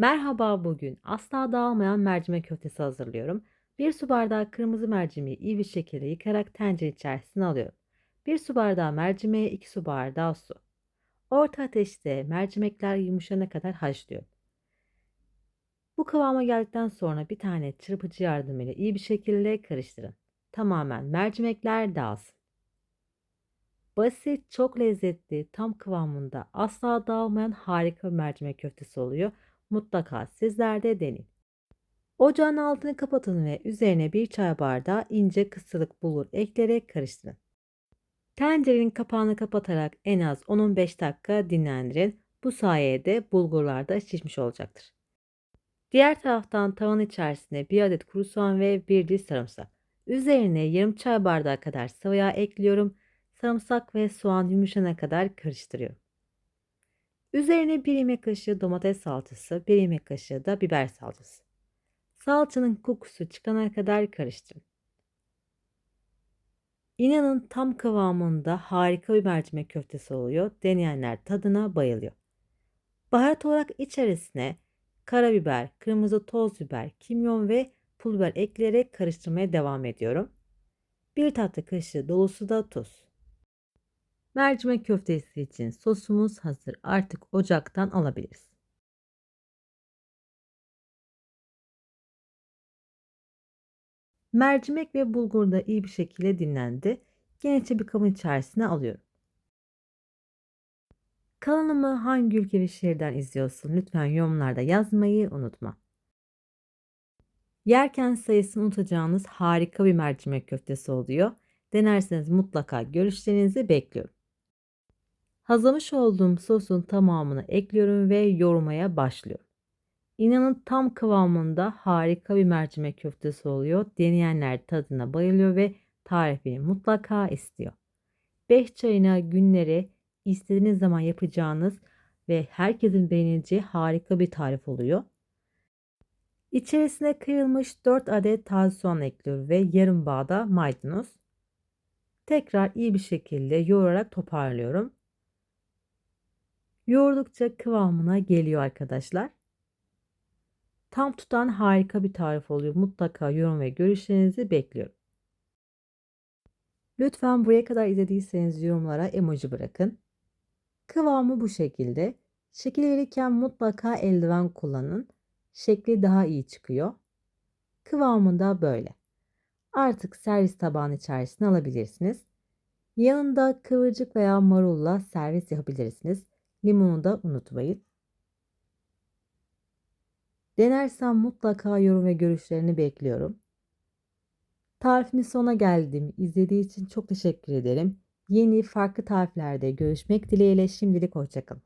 Merhaba bugün asla dağılmayan mercimek köftesi hazırlıyorum. Bir su bardağı kırmızı mercimeği iyi bir şekilde yıkarak tencere içerisine alıyorum. Bir su bardağı mercimeğe 2 su bardağı su. Orta ateşte mercimekler yumuşana kadar haşlıyorum. Bu kıvama geldikten sonra bir tane çırpıcı yardımıyla iyi bir şekilde karıştırın. Tamamen mercimekler dağılsın. Basit, çok lezzetli, tam kıvamında asla dağılmayan harika bir mercimek köftesi oluyor. Mutlaka sizler de deneyin. Ocağın altını kapatın ve üzerine bir çay bardağı ince kısırlık bulgur ekleyerek karıştırın. Tencerenin kapağını kapatarak en az 10-15 dakika dinlendirin. Bu sayede bulgurlar da şişmiş olacaktır. Diğer taraftan tavanın içerisine bir adet kuru soğan ve bir diş sarımsak. Üzerine yarım çay bardağı kadar sıvı yağ ekliyorum. Sarımsak ve soğan yumuşana kadar karıştırıyorum. Üzerine bir yemek kaşığı domates salçası, bir yemek kaşığı da biber salçası. Salçanın kokusu çıkana kadar karıştırın. İnanın tam kıvamında harika bir mercimek köftesi oluyor. Deneyenler tadına bayılıyor. Baharat olarak içerisine karabiber, kırmızı toz biber, kimyon ve pul biber ekleyerek karıştırmaya devam ediyorum. Bir tatlı kaşığı dolusu da tuz. Mercimek köftesi için sosumuz hazır. Artık ocaktan alabiliriz. Mercimek ve bulgur da iyi bir şekilde dinlendi. Geniş bir kabın içerisine alıyorum. Kanalımı hangi ülke ve şehirden izliyorsun? Lütfen yorumlarda yazmayı unutma. Yerken sayısını unutacağınız harika bir mercimek köftesi oluyor. Denerseniz mutlaka görüşlerinizi bekliyorum. Hazırlamış olduğum sosun tamamını ekliyorum ve yoğurmaya başlıyorum. İnanın tam kıvamında harika bir mercimek köftesi oluyor. Deneyenler tadına bayılıyor ve tarifini mutlaka istiyor. 5 çayına günleri istediğiniz zaman yapacağınız ve herkesin beğeneceği harika bir tarif oluyor. İçerisine kıyılmış 4 adet taze soğan ekliyorum ve yarım bağda maydanoz. Tekrar iyi bir şekilde yoğurarak toparlıyorum. Yoğurdukça kıvamına geliyor arkadaşlar. Tam tutan harika bir tarif oluyor. Mutlaka yorum ve görüşlerinizi bekliyorum. Lütfen buraya kadar izlediyseniz yorumlara emoji bırakın. Kıvamı bu şekilde. Şekil verirken mutlaka eldiven kullanın. Şekli daha iyi çıkıyor. Kıvamı da böyle. Artık servis tabağının içerisine alabilirsiniz. Yanında kıvırcık veya marulla servis yapabilirsiniz. Limonu da unutmayın. Denersem mutlaka yorum ve görüşlerini bekliyorum. Tarifimin sona geldim. İzlediği için çok teşekkür ederim. Yeni farklı tariflerde görüşmek dileğiyle şimdilik hoşçakalın.